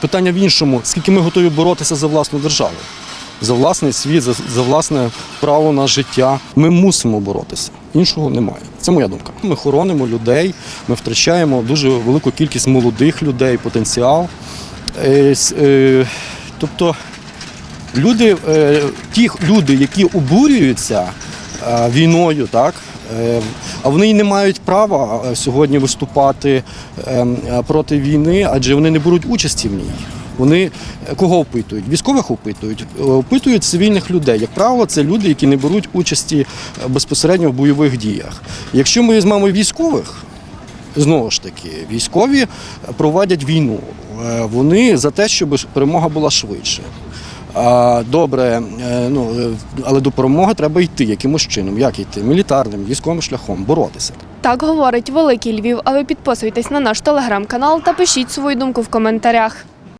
Питання в іншому: скільки ми готові боротися за власну державу, за власний світ, за, за власне право на життя. Ми мусимо боротися. Іншого немає. Це моя думка. Ми хоронимо людей, ми втрачаємо дуже велику кількість молодих людей, потенціал. Е, е, тобто люди, е, ті люди, які обурюються війною, так. е, А вони й не мають права е, сьогодні виступати е, е, проти війни, адже вони не беруть участі в ній. Вони е, кого опитують? Військових опитують, Е, опитують цивільних людей. Як правило, це люди, які не беруть участі е, безпосередньо в бойових діях. Якщо ми візьмемо військових, знову ж таки, військові проводять війну. Е, Вони за те, щоб перемога була швидше. Добре, е, ну е, але допомога треба йти якимось чином. Як йти? Мілітарним, військовим шляхом, боротися. Так говорить Великий Львів. А ви підписуйтесь на наш телеграм-канал та пишіть свою думку в коментарях.